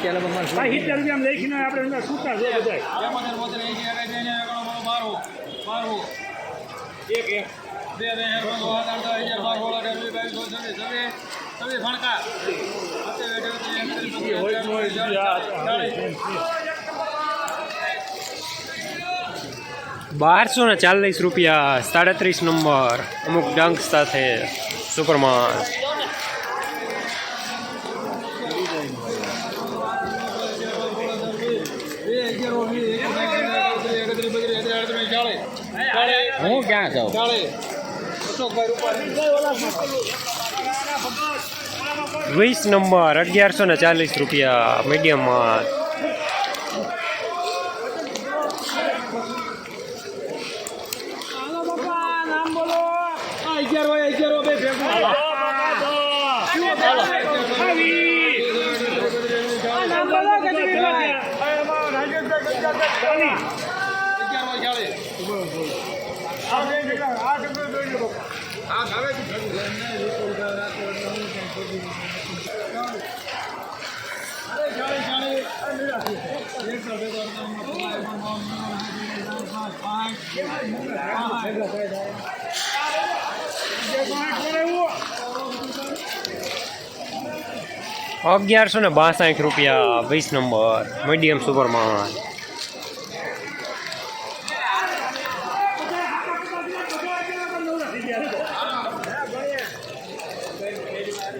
સિત્તેર રૂપિયા લખીને આપણે અંદર છે એક એક બે બે બારસો ને ચાલીસ રૂપિયા સાડત્રીસ નંબર અમુક ડંક સાથે સુપરમાન. હું ક્યાં છું વીસ નંબર અગિયારસો ને ચાલીસ રૂપિયા મીડિયમમાં અગિયાર અગિયારસો ને બાસઠ રૂપિયા વીસ નંબર મીડિયમ સુપરમાન અગિયાર વાલે બે હજાર સત્તર અઢાર વીસ બાવીસ ચોવીસ છવ્વીસ ત્રીસ ત્રીસ બાવલા ત્રીસ એકત્રીસ બત્રીસ અડત્રીસ ચાલીસ એકતાલીસ પચાસ પંચાવન પંચાવન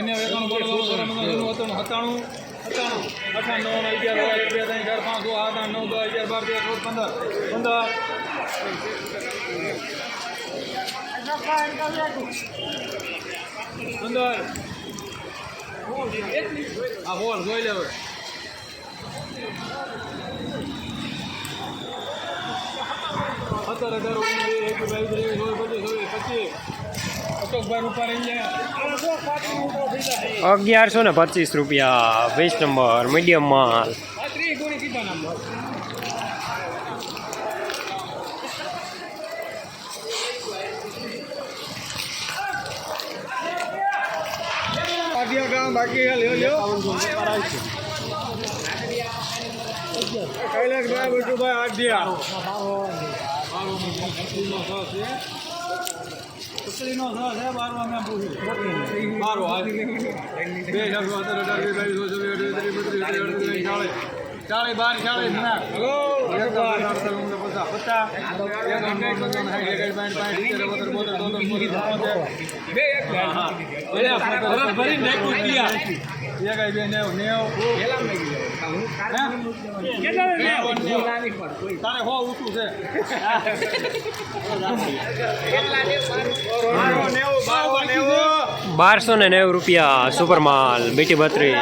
નેવાય એકાણું બોલો બોલો બોલો બોલો સત્તાણું સત્તાણું અઠાણું નવ અગિયાર બે ત્રણ ચાર પાંચ આઠ આઠ નવ દસ અગિયાર બાર તેર ચૌદ પંદર પંદર પંદર. આ હોલ જોઈ લે સત્તર હજાર રૂપાણી અગિયારસો ને પચીસ રૂપિયા. વીસ નંબર મીડિયમ માલ આ ત્રીસ ગોળી કીધા નામ બાકી બાકી લ્યો લ્યો. કૈલાસભાઈ બટુભાઈ આઢિયા કચડીનો સ છે બારો અમે પૂછ્યું. બારો બે હજાર સત્તર, અઢાર, વીસ, બાવીસ ચોવીસ છવ્વીસ ત્રીસ બત્રીસ ત્રીસ ચાળીસ. ચાળીસ બાર ચાલે ના તારે હો ઊંચું છે બારસો ને નેવું રૂપિયા સુપર માલ બીટી બત્રીસ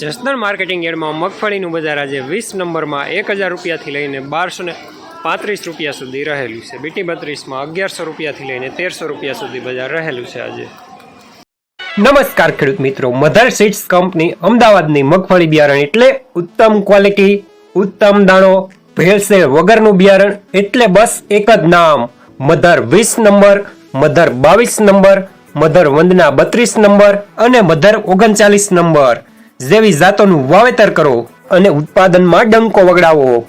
જસદણ માર્કેટિંગ યાર્ડમાં મગફળીનું બજાર આજે વીસ નંબરમાં એક હજાર રૂપિયાથી લઈને બારસો ને પાંત્રીસ રૂપિયા સુધી રહેલું છે. બીટી બત્રીસમાં અગિયારસો રૂપિયાથી લઈને તેરસો રૂપિયા સુધી બજાર રહેલું છે આજે. નમસ્કાર ખેડૂત મિત્રો. મધર સીડ્સ કંપની અમદાવાદની મગફળી બિયારણ એટલે ઉત્તમ ક્વોલિટી, ઉત્તમ દાણો, ભેળસેળ વગરનું બિયારણ એટલે બસ એક જ નામ. મધર વીસ નંબર, મધર બાવીસ નંબર, મધર વંદના બત્રીસ નંબર અને મધર ઓગણચાલીસ નંબર. જેવી જાતોનું વાવેતર કરો અને ઉત્પાદનમાં ડંકો વગડાવો.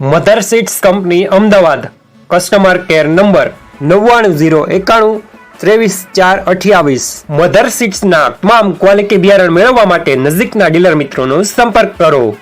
Mother seeds company Ahmedabad. Customer care number નવ્વાણું ઝીરો એકાણું ત્રેવીસ ચાર અઠ્યાવીસ. મધર સીડ્સના તમામ ક્વોલિટી બિયારણ મેળવવા માટે નજીકના ડીલર મિત્રોનો સંપર્ક કરો.